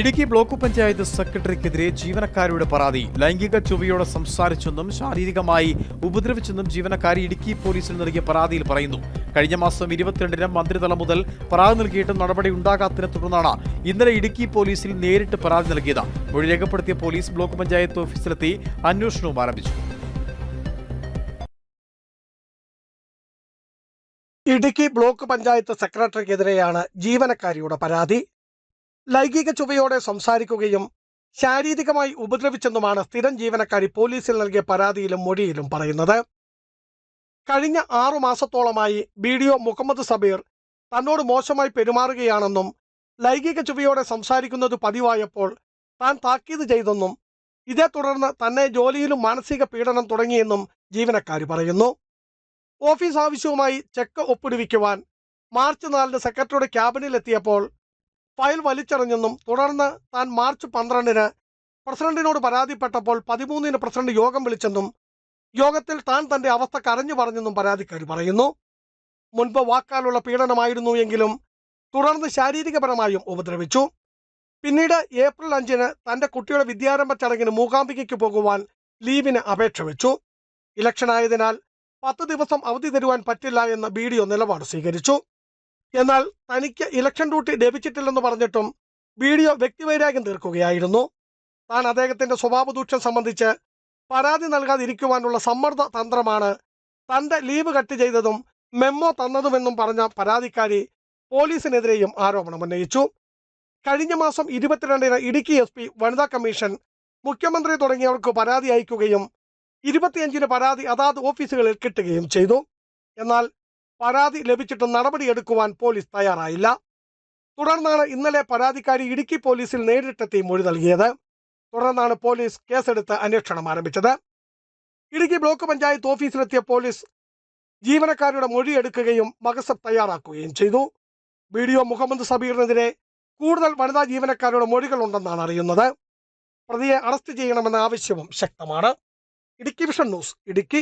Idukki block panchayat സെക്രട്ടറിക്കെതിരെ ജീവനക്കാരുടെ പരാതി. ലൈംഗിക ചൊവ്വയോടെ സംസാരിച്ചെന്നും ശാരീരികമായി ഉപദ്രവിച്ചെന്നും ജീവനക്കാരി ഇടുക്കി പോലീസിൽ നൽകിയ പരാതിയിൽ പറയുന്നു. കഴിഞ്ഞ മാസം ഇരുപത്തിരണ്ടിന് മന്ത്രിതല മുതൽ പരാതി നൽകിയിട്ടും നടപടി ഉണ്ടാകാത്തതിനെ തുടർന്നാണ് ഇന്നലെ ഇടുക്കി പോലീസിൽ നേരിട്ട് പരാതി നൽകിയത്. മൊഴി രേഖപ്പെടുത്തിയ പോലീസ് ബ്ലോക്ക് പഞ്ചായത്ത് ഓഫീസിലെത്തി അന്വേഷണവും ആരംഭിച്ചു. ഇടുക്കി ബ്ലോക്ക് പഞ്ചായത്ത് സെക്രട്ടറിക്കെതിരെയാണ് ജീവനക്കാരിയുടെ പരാതി. ലൈംഗിക ചുവയോടെ സംസാരിക്കുകയും ശാരീരികമായി ഉപദ്രവിച്ചെന്നുമാണ് സ്ഥിരം ജീവനക്കാരി പോലീസിൽ നൽകിയ പരാതിയിലും മൊഴിയിലും പറയുന്നത്. കഴിഞ്ഞ ആറു മാസത്തോളമായി B D O Muhammad Sabeer തന്നോട് മോശമായി പെരുമാറുകയാണെന്നും ലൈംഗിക ചുവയോടെ സംസാരിക്കുന്നത് പതിവായപ്പോൾ താൻ താക്കീത് ചെയ്തെന്നും ഇതേ തുടർന്ന് തന്നെ ജോലിയിലും മാനസിക പീഡനം തുടങ്ങിയെന്നും ജീവനക്കാരി പറയുന്നു. ഓഫീസ് ആവശ്യവുമായി ചെക്ക് ഒപ്പിടുവിക്കുവാൻ മാർച്ച് നാലിന് സെക്രട്ടറിയുടെ ക്യാബിനിലെത്തിയപ്പോൾ ഫയൽ വലിച്ചെറിഞ്ഞെന്നും തുടർന്ന് താൻ മാർച്ച് പന്ത്രണ്ടിന് പ്രസിഡന്റിനോട് പരാതിപ്പെട്ടപ്പോൾ പതിമൂന്നിന് പ്രസിഡന്റ് യോഗം വിളിച്ചെന്നും യോഗത്തിൽ താൻ തന്റെ അവസ്ഥ കരഞ്ഞു പറഞ്ഞെന്നും പരാതിക്കാരി പറയുന്നു. മുൻപ് വാക്കാലുള്ള പീഡനമായിരുന്നു എങ്കിലും തുടർന്ന് ശാരീരികപരമായും ഉപദ്രവിച്ചു. പിന്നീട് ഏപ്രിൽ അഞ്ചിന് തന്റെ കുട്ടിയുടെ വിദ്യാരംഭ ചടങ്ങിന് മൂകാംബികയ്ക്ക് പോകുവാൻ ലീവിന് അപേക്ഷ വെച്ചു. ഇലക്ഷനായതിനാൽ പത്ത് ദിവസം അവധി തരുവാൻ പറ്റില്ല എന്ന് ബി ഡി ഒ നിലപാട് സ്വീകരിച്ചു. എന്നാൽ തനിക്ക് ഇലക്ഷൻ ഡ്യൂട്ടി ലഭിച്ചിട്ടില്ലെന്ന് പറഞ്ഞിട്ടും വീഡിയോ വ്യക്തിവൈരാഗ്യം തീർക്കുകയായിരുന്നു. താൻ അദ്ദേഹത്തിന്റെ സ്വഭാവദൂഷ്യം സംബന്ധിച്ച് പരാതി നൽകാതിരിക്കുവാനുള്ള സമ്മർദ്ദ തന്ത്രമാണ് തന്റെ ലീവ് കട്ട് ചെയ്തതും മെമ്മോ തന്നതുമെന്നും പറഞ്ഞ പരാതിക്കാരി പോലീസിനെതിരെയും ആരോപണം ഉന്നയിച്ചു. കഴിഞ്ഞ മാസം ഇരുപത്തിരണ്ടിന് ഇടുക്കി എസ് പി വനിതാ കമ്മീഷൻ മുഖ്യമന്ത്രി തുടങ്ങിയവർക്ക് പരാതി അയക്കുകയും ഇരുപത്തിയഞ്ചിന് പരാതി അതാത് ഓഫീസുകളിൽ കിട്ടുകയും ചെയ്തു. എന്നാൽ പരാതി ലഭിച്ചിട്ടും നടപടിയെടുക്കുവാൻ പോലീസ് തയ്യാറായില്ല. തുടർന്നാണ് ഇന്നലെ പരാതിക്കാരി ഇടുക്കി പോലീസിൽ നേരിട്ടെത്തി മൊഴി നൽകിയത്. തുടർന്നാണ് പോലീസ് കേസെടുത്ത് അന്വേഷണം ആരംഭിച്ചത്. ഇടുക്കി ബ്ലോക്ക് പഞ്ചായത്ത് ഓഫീസിലെത്തിയ പോലീസ് ജീവനക്കാരുടെ മൊഴിയെടുക്കുകയും മകസബ് തയ്യാറാക്കുകയും ചെയ്തു. ബി ഡി ഒ മുഹമ്മദ് സബീറിനെതിരെ കൂടുതൽ വനിതാ ജീവനക്കാരുടെ മൊഴികൾ ഉണ്ടെന്നാണ് അറിയുന്നത്. പ്രതിയെ അറസ്റ്റ് ചെയ്യണമെന്ന ആവശ്യവും ശക്തമാണ്. Idukki vision news Idukki.